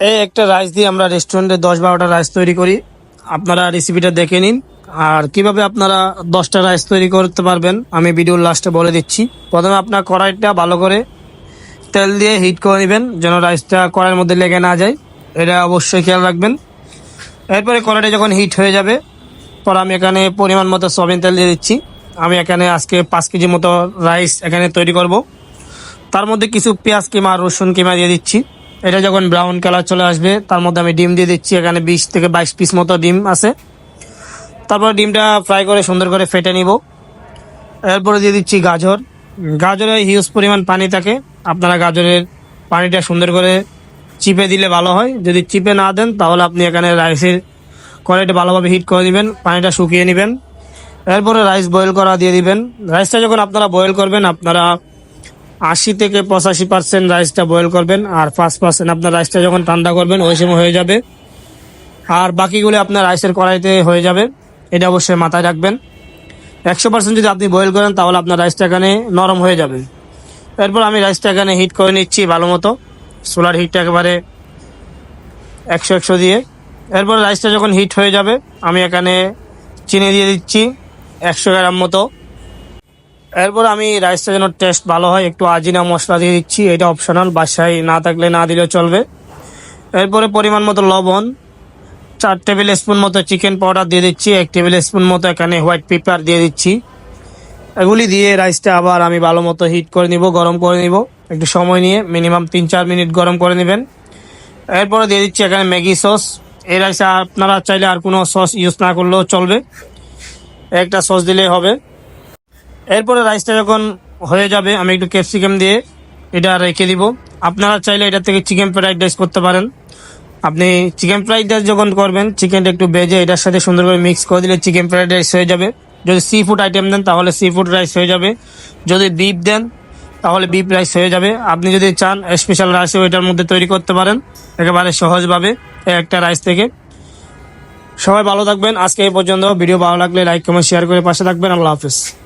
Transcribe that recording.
এই একটা রাইস দিয়ে আমরা রেস্টুরেন্টে দশ বারোটা রাইস তৈরি করি। আপনারা রেসিপিটা দেখে নিন। আর কীভাবে আপনারা দশটা রাইস তৈরি করতে পারবেন, আমি ভিডিওর লাস্টে বলে দিচ্ছি। প্রথমে আপনার কড়াইটা ভালো করে তেল দিয়ে হিট করে নেবেন, যেন রাইসটা কড়াইয়ের মধ্যে লেগে না যায়। এটা অবশ্যই খেয়াল রাখবেন। এরপরে কড়াইটা যখন হিট হয়ে যাবে, পর আমি এখানে পরিমাণ মতো সয়াবিন তেল দিয়ে দিচ্ছি। আমি এখানে আজকে পাঁচ কেজি মতো রাইস এখানে তৈরি করব। তার মধ্যে কিছু পেঁয়াজ কিমা রসুন কিমা দিয়ে দিচ্ছি। এটা যখন ব্রাউন কালার চলে আসবে, তার মধ্যে আমি ডিম দিয়ে দিচ্ছি, এখানে বিশ থেকে বাইশ পিস মতো ডিম আছে। তারপর ডিমটা ফ্রাই করে সুন্দর করে ফেটে নিব। এরপরে দিয়ে দিচ্ছি গাজর। গাজরে হিউজ পরিমাণ পানি থাকে। আপনারা গাজরের পানিটা সুন্দর করে চিপে দিলে ভালো হয়। যদি চিপে না দেন, তাহলে আপনি এখানে রাইসের কড়াইটা ভালোভাবে হিট করে দিবেন, পানিটা শুকিয়ে নেবেন। এরপরে রাইস বয়েল করা দিয়ে দিবেন। রাইসটা যখন আপনারা বয়েল করবেন, আপনারা আশি থেকে পঁচাশি পার্সেন্ট রাইসটা বয়েল করবেন, আর পাঁচ পার্সেন্ট আপনার রাইসটা যখন ঠান্ডা করবেন, ওই সময় হয়ে যাবে। আর বাকিগুলো আপনার রাইসের কড়াইতে হয়ে যাবে, এটা অবশ্যই মাথায় রাখবেন। একশো পার্সেন্ট যদি আপনি বয়েল করেন, তাহলে আপনার রাইসটা এখানে নরম হয়ে যাবে। এরপর আমি রাইসটা এখানে হিট করে নিচ্ছি ভালো মতো সোলার হিটটা একেবারে একশো একশো দিয়ে। এরপর রাইসটা যখন হিট হয়ে যাবে, আমি এখানে চিনি দিয়ে দিচ্ছি একশো গ্রাম মতো। এরপর আমি রাইসটা যেন টেস্ট ভালো হয়, একটু আজিনা মশলা দিয়ে দিচ্ছি, এটা অপশনাল বাসায় না থাকলে না দিলেও চলবে। এরপরে পরিমাণ মতো লবণ, চার টেবিল স্পুন মতো চিকেন পাউডার দিয়ে দিচ্ছি, এক টেবিল স্পুন মতো এখানে হোয়াইট পেপার দিয়ে দিচ্ছি। এগুলি দিয়ে রাইসটা আবার আমি ভালো মতো হিট করে নিব, গরম করে নিব। একটু সময় নিয়ে মিনিমাম তিন চার মিনিট গরম করে নেবেন। এরপরে দিয়ে দিচ্ছি এখানে ম্যাগি সস। এই রাইসে আপনারা চাইলে আর কোনো সস ইউজ না করলেও চলবে। একটা সস দিলেই হবে। এরপরে রাইসটা যখন হয়ে যাবে, আমি একটু ক্যাপসিকাম দিয়ে এটা রেখে দিব। আপনারা চাইলে এটা থেকে চিকেন ফ্রাইড রাইস করতে পারেন। আপনি চিকেন ফ্রাইড রাইস যখন করবেন, চিকেনটা একটু বেজে এটার সাথে সুন্দর করে মিক্স করে দিলে চিকেন ফ্রাইড রাইস হয়ে যাবে। যদি সি ফুড আইটেম দেন, তাহলে সি ফুড রাইস হয়ে যাবে। যদি বিফ দেন, তাহলে বিফ রাইস হয়ে যাবে। আপনি যদি চান, স্পেশাল রাইসও এটার মধ্যে তৈরি করতে পারেন, একেবারে সহজভাবে একটা রাইস থেকে। সবাই ভালো থাকবেন। আজকে এই পর্যন্ত। ভিডিও ভালো লাগলে লাইক, কমেন্ট, শেয়ার করে পাশে থাকবেন। আল্লাহ হাফিজ।